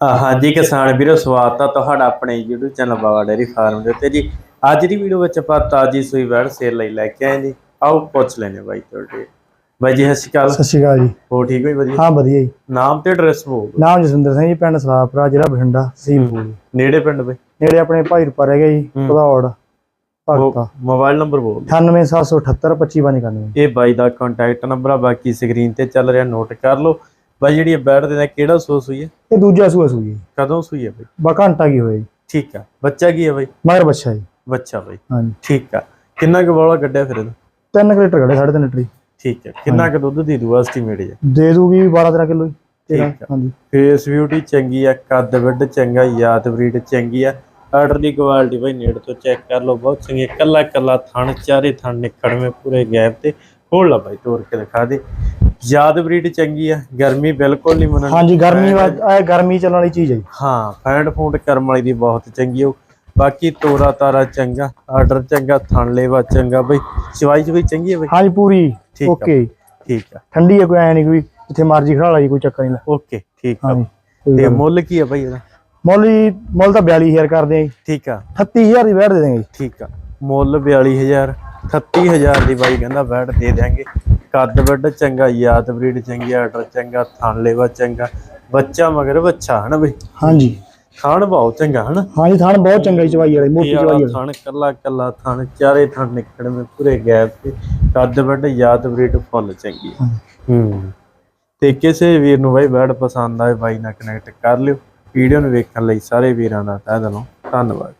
ਹਾਂਜੀ ਕਿਸਾਨ ਵੀਰੋ ਸਵਾਗਤ ਆ ਤੁਹਾਡਾ ਆਪਣੇ YouTube channel Baba dairy farm ਦੇ ਉੱਤੇ ਜੀ। ਅੱਜ ਦੀ ਵੀਡੀਓ ਵਿੱਚ ਆਪਾਂ ਤਾਜੀ ਸੂਈ ਵੈੜ ਸੇਲ ਲਈ ਲੈ ਕੇ ਆਏ ਜੀ। ਆਓ ਪੁੱਛ ਲੈਨੇ ਬਾਈ ਤੁਹਾਡੇ। ਬਾਈ ਜੀ ਸਤਿ ਸ਼੍ਰੀ ਅਕਾਲ। ਸਤਿ ਸ਼੍ਰੀ ਅਕਾਲ ਜੀ। ਹੋ ਠੀਕ ਹੋ ਜੀ ਵਧੀਆ? ਹਾਂ ਵਧੀਆ ਜੀ। ਨਾਮ ਤੇ ਐਡਰੈਸ ਬੋਲ। ਨਾਮ ਜਸਵਿੰਦਰ ਸਿੰਘ ਜੀ ਪਿੰਡ ਸਲਾਪਰਾ ਜ਼ਿਲ੍ਹਾ ਬਠਿੰਡਾ ਸੀਪੂਰ। ਨੇੜੇ ਪਿੰਡ ਬਈ? ਨੇੜੇ ਆਪਣੇ ਭਾਈ ਰੁਪਾ ਰਹਿ ਗਿਆ ਜੀ। ਭਦੌੜ ਭਗਤਾ। ਮੋਬਾਈਲ ਨੰਬਰ ਬੋਲ ਦਿਓ। 98778 2591 ਇਹ ਬਾਈ ਦਾ ਕੰਟੈਕਟ ਨੰਬਰ ਆ ਬਾਕੀ ਸਕਰੀਨ ਤੇ ਚੱਲ ਰਿਹਾ ਨੋਟ ਕਰ ਲਓ। ਬਾਈ ਜਿਹੜੀ ਇਹ ਬੈਡ ਦੇ ਨਾਲ ਕਿਹੜਾ ਸੋਸ ਹੋਈ ਹੈ? ਇਹ ਦੂਜਾ ਸੂਆ ਸੂਈ ਜੀ ਕਦੋਂ ਸੂਈ ਹੈ ਬਈ? ਬਾ ਘੰਟਾ ਕੀ ਹੋਇਆ ਜੀ? ਠੀਕ ਆ। ਬੱਚਾ ਕੀ ਹੈ ਬਈ? ਮਗਰ ਬੱਚਾ ਜੀ। ਬੱਚਾ ਬਈ। ਹਾਂਜੀ। ਠੀਕ ਆ। ਕਿੰਨਾ ਕੁ ਬੋਲਾ ਕੱਢਿਆ ਫਿਰ ਇਹਦਾ 3 ਲੀਟਰ ਘੜੇ 3.5 ਲੀਟਰ ਜੀ ਠੀਕ ਹੈ ਕਿੰਨਾ ਕੁ ਦੁੱਧ ਦੀ ਦੂ ਐਸਟੀਮੇਟ ਹੈ ਦੇ ਦੂਗੀ 12 13 ਕਿਲੋ ਜੀ। ਹਾਂਜੀ। ਫੇਸ ਬਿਊਟੀ ਚੰਗੀ ਆ ਕੱਦ ਵੱਡ ਚੰਗਾ ਯਾਦ ਬਰੀਡ ਚੰਗੀ ਆ। ਆਰਡਰ ਦੀ ਕੁਆਲਿਟੀ ਬਈ ਨੇੜ ਤੋਂ ਚੈੱਕ ਕਰ ਲਓ ਬਹੁਤ ਚੰਗੀ ਕੱਲਾ ਕੱਲਾ ਥਣ ਚਾਰੇ ਥਣ ਨਿਕੜਵੇਂ ਪੂਰੇ ਗੈਪ ਤੇ। ਖੋਲ ਲਾ ਬਾਈ ਤੋੜ ਕੇ ਦਿਖਾ ਦੇ। ਯਾਦ ਬਰੀਡ ਚੰਗੀ ਆ ਗਰਮੀ ਬਿਲਕੁਲ ਨਹੀਂ ਮੰਨਣੀ। ਹਾਂਜੀ ਗਰਮੀ ਇਹ ਗਰਮੀ ਚੱਲਣ ਵਾਲੀ ਚੀਜ਼ ਹੈ ਹਾਂ ਫੈਂਡ ਫੂਡ ਕਰਮ ਵਾਲੀ ਦੀ ਬਹੁਤ ਚੰਗੀ ਹੋ ਬਾਕੀ ਤੋਰਾ ਤਾਰਾ ਚੰਗਾ ਆਰਡਰ ਚੰਗਾ ਥਣ ਲੇਵਾ ਚੰਗਾ ਬਈ। ਚਵਾਈ ਚ ਵੀ ਚੰਗੀ ਹੈ ਬਈ? ਹਾਂਜੀ ਪੂਰੀ। ਠੀਕ ਆ। ਓਕੇ ਠੀਕ ਆ। ਠੰਡੀ ਹੈ ਕੋਈ ਐ ਨਹੀਂ ਕੋਈ ਜਿੱਥੇ ਮਰਜ਼ੀ ਖੜਾ ਲਾ ਜੀ ਕੋਈ ਚੱਕਰ ਨਹੀਂ ਓਕੇ ਠੀਕ ਆ। ਤੇ ਮੁੱਲ ਕੀ ਆ ਬਈ ਇਹਦਾ? ਮੁੱਲ ਮੁੱਲ ਤਾਂ 42000 ਕਰਦੇ ਆ ਠੀਕ ਆ। 38000 ਦੀ ਵੈਟ ਦੇ ਦੇਂਗੇ ਠੀਕ ਆ। ਮੁੱਲ 42000 38000 ਦੀ ਬਾਈ ਕਹਿੰਦਾ ਬੈਟ ਦੇ ਦਿਆਂਗੇ। ਕੱਦ ਵੱਡ ਚੰਗਾ ਯਾਦ ਬਰੀਡ ਚੰਗੀ ਆਰਡਰ ਚੰਗਾ ਥਣ ਲੇਵਾ ਚੰਗਾ ਬੱਚਾ ਮਗਰ ਬੱਚਾ ਹਨਾ ਬਈ? ਹਾਂਜੀ। ਖਾਣ ਬਹੁਤ ਚੰਗਾ ਹਨਾ? ਹਾਂਜੀ ਥਣ ਬਹੁਤ ਚੰਗਾ ਚਵਾਈ ਵਾਲੇ ਮੋਟੀ ਚਵਾਈ ਵਾਲਾ। ਥਣ ਕੱਲਾ ਕੱਲਾ ਥਣ ਚਾਰੇ ਥਣ ਨਿਕਲਣ ਮੇ ਪੂਰੇ ਗੈਪ ਤੇ ਕੱਦ ਵੱਡ ਯਾਦ ਬਰੀਡ ਫੁੱਲ ਚੰਗੀ। ਹੂੰ। ਤੇ ਕਿਸੇ ਵੀਰ ਨੂੰ ਬਾਈ ਬੈਡ ਪਸੰਦ ਆਏ ਬਾਈ ਨਾਲ ਕਨੈਕਟ ਕਰ ਲਿਓ। ਵੀਡੀਓ ਨੂੰ ਵੇਖਣ ਲਈ ਸਾਰੇ ਵੀਰਾਂ ਦਾ ਤਹਿ ਦਿਲੋਂ ਧੰਨਵਾਦ